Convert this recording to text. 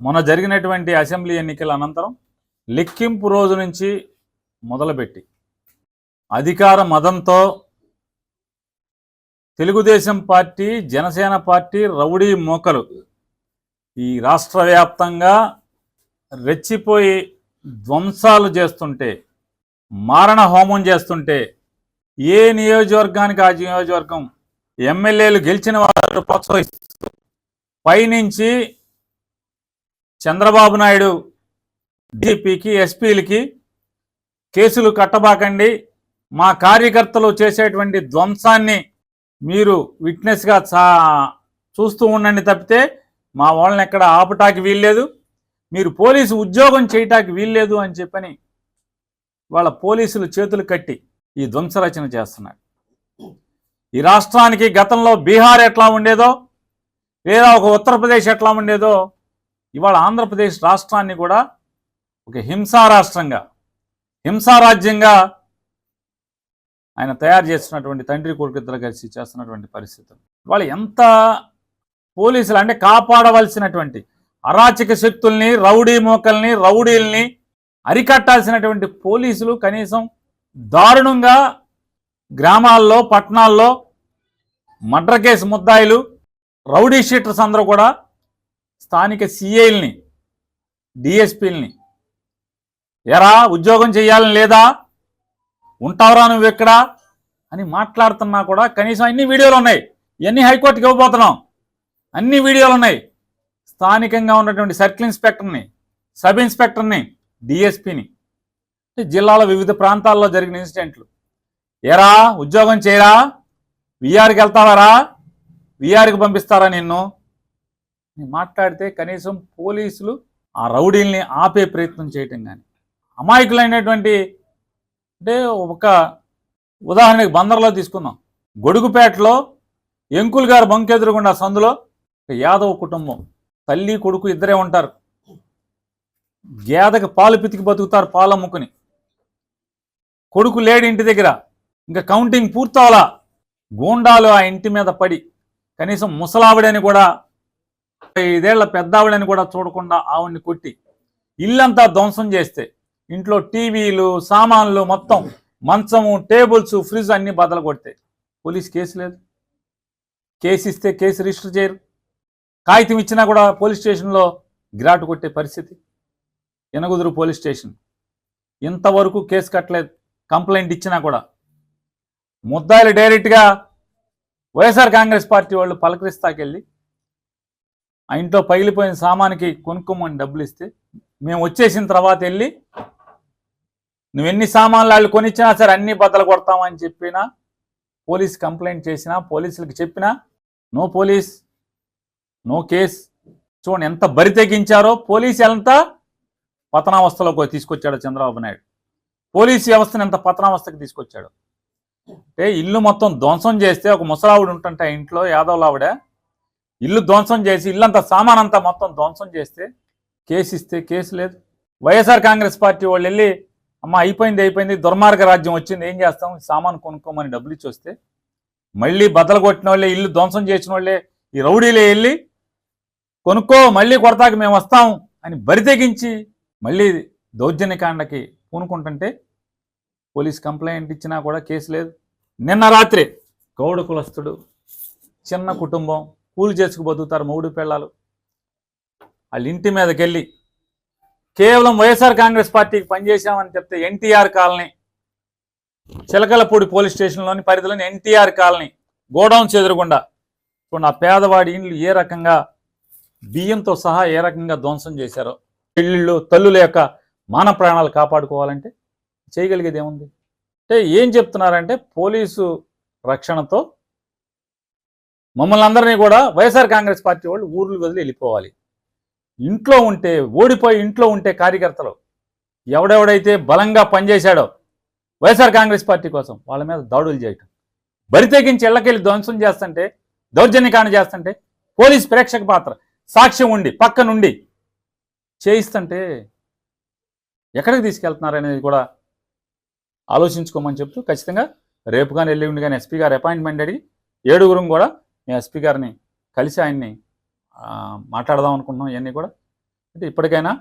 మొన్న జరిగినటువంటి అసెంబ్లీ ఎన్నికల అనంతరం లెక్కింపు రోజు నుంచి మొదలుపెట్టి అధికార మదంతో Telugu Desam party Janasena party rowdy మోకలు ఈ రాష్ట్ర వ్యాప్తంగా రెచ్చిపోయి ధ్వంసాలు చేస్తుంటే మారణ హోమం చేస్తుంటే ఏ నియోజకవర్గానికి ఆ నియోజకవర్గం ఎమ్మెల్యేలు గెలిచిన వారు ప్రోత్సహిస్తూ పైనుంచి చంద్రబాబు నాయుడు డీపీకి ఎస్పీలకి కేసులు కట్టబాకండి. మా కార్యకర్తలు చేసేటువంటి ధ్వంసాన్ని మీరు విట్నెస్గా చా చూస్తూ ఉండండి తప్పితే మా వాళ్ళని ఎక్కడ ఆపటానికి వీల్లేదు. మీరు పోలీసు ఉద్యోగం చేయటానికి వీల్లేదు అని చెప్పని వాళ్ళ పోలీసులు చేతులు కట్టి ఈ ధ్వంసరచన చేస్తున్నారు. ఈ రాష్ట్రానికి గతంలో బీహార్ ఎట్లా ఉండేదో లేదా ఒక ఉత్తరప్రదేశ్ ఎట్లా ఉండేదో ఇవాళ ఆంధ్రప్రదేశ్ రాష్ట్రాన్ని కూడా ఒక హింసా రాష్ట్రంగా హింసారాజ్యంగా ఆయన తయారు చేస్తున్నటువంటి తండ్రి కొడుకుద్దరు కలిసి చేస్తున్నటువంటి పరిస్థితులు వాళ్ళు ఎంత పోలీసులు అంటే కాపాడవలసినటువంటి అరాచక శక్తుల్ని రౌడీ మోకల్ని రౌడీల్ని అరికట్టాల్సినటువంటి పోలీసులు కనీసం దారుణంగా గ్రామాల్లో పట్టణాల్లో మడ్ర కేసు ముద్దాయిలు రౌడీ షీటర్స్ అందరూ కూడా స్థానిక సిఐల్ని డిఎస్పీల్ని ఎరా ఉద్యోగం చేయాలని లేదా? ఉంటావురా నువ్వు ఎక్కడ? అని మాట్లాడుతున్నా కూడా కనీసం అన్ని వీడియోలు ఉన్నాయి. ఇవన్నీ హైకోర్టుకి ఇవ్వబోతున్నాం. అన్ని వీడియోలు ఉన్నాయి. స్థానికంగా ఉన్నటువంటి సర్కిల్ ఇన్స్పెక్టర్ని సబ్ ఇన్స్పెక్టర్ని డిఎస్పిని. జిల్లాలో వివిధ ప్రాంతాల్లో జరిగిన ఇన్సిడెంట్లు. ఎరా ఉద్యోగం చేయరా? విఆర్కి వెళ్తావారా? విఆర్కి పంపిస్తారా నిన్ను? మాట్లాడితే కనీసం పోలీసులు ఆ రౌడీల్ని ఆపే ప్రయత్నం చేయటం కానీ అమాయకులైనటువంటి అంటే ఒక ఉదాహరణకి బందర్లో తీసుకుందాం. గొడుగుపేటలో ఎంకుల్ గారు బంకెదురుగుండా సందులో ఒక యాదవ్ కుటుంబం. తల్లి కొడుకు ఇద్దరే ఉంటారు. గేదకి పాలు పితికి బతుకుతారు పాలు అమ్ముకుని కొడుకు లేడి ఇంటి దగ్గర. ఇంకా కౌంటింగ్ పూర్తవలా. గూండాలు ఆ ఇంటి మీద పడి కనీసం ముసలావిడని కూడా ఐదేళ్ళ పెద్దావిడని కూడా చూడకుండా ఆవిడ్ని కొట్టి ఇల్లంతా ధ్వంసం చేస్తే ఇంట్లో టీవీలు సామాన్లు మొత్తం మంచము టేబుల్స్ ఫ్రిడ్జ్ అన్ని బదలు కొడితే పోలీస్ కేసు లేదు. కేసు ఇస్తే కేసు రిజిస్టర్ చేయరు. కాగితం ఇచ్చినా కూడా పోలీస్ స్టేషన్లో గిరాటు కొట్టే పరిస్థితి. ఎనగుదురు పోలీస్ స్టేషన్. ఇంతవరకు కేసు కట్టలేదు. కంప్లైంట్ ఇచ్చినా కూడా. ముద్దాయిలు డైరెక్ట్గా వైఎస్ఆర్ కాంగ్రెస్ పార్టీ వాళ్ళు పలకరిస్తాకెళ్ళి ఆ ఇంట్లో పగిలిపోయిన సామానికి కొనుక్కోమని డబ్బులు ఇస్తే మేము వచ్చేసిన తర్వాత వెళ్ళి నువ్వు ఎన్ని సామాన్లు వాళ్ళు కొనిచ్చినా సరే అన్ని బద్దలు కొడతామని చెప్పినా పోలీస్ కంప్లైంట్ చేసినా పోలీసులకు చెప్పినా నో పోలీస్ నో కేస్. చూడండి ఎంత బరి తెగించారో పోలీసు ఎంత పతనావస్థలోకి తీసుకొచ్చాడు చంద్రబాబు నాయుడు. పోలీస్ వ్యవస్థను ఎంత పతనావస్థకు తీసుకొచ్చాడు. అంటే ఇల్లు మొత్తం ధ్వంసం చేస్తే ఒక ముసలావిడ ఉంటుంటే ఇంట్లో యాదవ్లావిడ ఇల్లు ధ్వంసం చేసి ఇల్లంతా సామాన్ అంతా మొత్తం ధ్వంసం చేస్తే కేసు ఇస్తే కేసు లేదు. వైఎస్ఆర్ కాంగ్రెస్ పార్టీ వాళ్ళు వెళ్ళి అమ్మ అయిపోయింది అయిపోయింది దుర్మార్గ రాజ్యం వచ్చింది ఏం చేస్తాం? సామాన్ కొనుక్కోమని డబ్బులు ఇచ్చి వస్తే మళ్ళీ బద్దలు కొట్టిన వాళ్ళే ఇల్లు ధ్వంసం చేసిన వాళ్ళే ఈ రౌడీలే వెళ్ళి కొనుక్కో మళ్ళీ కొడతాక మేము వస్తాం అని బరి తెగించి మళ్ళీ దౌర్జన్యకాండకి పూనుకుంటుంటే పోలీస్ కంప్లైంట్ ఇచ్చినా కూడా కేసు లేదు. నిన్న రాత్రి గౌడ కులస్తుడు చిన్న కుటుంబం కూలి చేసుకు బతుకుతారు మూడు పిల్లలు వాళ్ళ ఇంటి మీదకి వెళ్ళి కేవలం వైఎస్ఆర్ కాంగ్రెస్ పార్టీకి పనిచేశామని చెప్తే ఎన్టీఆర్ కాలనీ చిలకలపూడి పోలీస్ స్టేషన్లోని పరిధిలోని ఎన్టీఆర్ కాలనీ గోడౌన్స్ ఎదురుగుండా ఇప్పుడు ఆ పేదవాడి ఇండ్లు ఏ రకంగా బియ్యంతో సహా ఏ రకంగా ధ్వంసం చేశారో. పెళ్ళిళ్ళు తల్లుల యొక్క మాన ప్రాణాలు కాపాడుకోవాలంటే చేయగలిగేది ఏముంది? అంటే ఏం చెప్తున్నారంటే పోలీసు రక్షణతో మమ్మల్ని అందరినీ కూడా వైఎస్ఆర్ కాంగ్రెస్ పార్టీ వాళ్ళు ఊర్లు వదిలి వెళ్ళిపోవాలి. ఇంట్లో ఉంటే ఓడిపోయి ఇంట్లో ఉంటే కార్యకర్తలు ఎవడెవడైతే బలంగా పనిచేశాడో వైఎస్ఆర్ కాంగ్రెస్ పార్టీ కోసం వాళ్ళ మీద దాడులు చేయటం. బరితెగించి ఇళ్ళకెళ్ళి ధ్వంసం చేస్తుంటే దౌర్జన్యకాండ చేస్తుంటే పోలీస్ ప్రేక్షక పాత్ర సాక్ష్యం ఉండి పక్క నుండి చేయిస్తుంటే ఎక్కడికి తీసుకెళ్తున్నారు అనేది కూడా ఆలోచించుకోమని చెప్తూ ఖచ్చితంగా రేపు కానీ ఎల్లుండి కానీ ఎస్పీ గారు అపాయింట్మెంట్ అడిగి ఏడుగురం కూడా మేము ఎస్పీ గారిని కలిసి ఆయన్ని మాట్లాడదాం అనుకుంటున్నాం ఇవన్నీ కూడా. అంటే ఇప్పటికైనా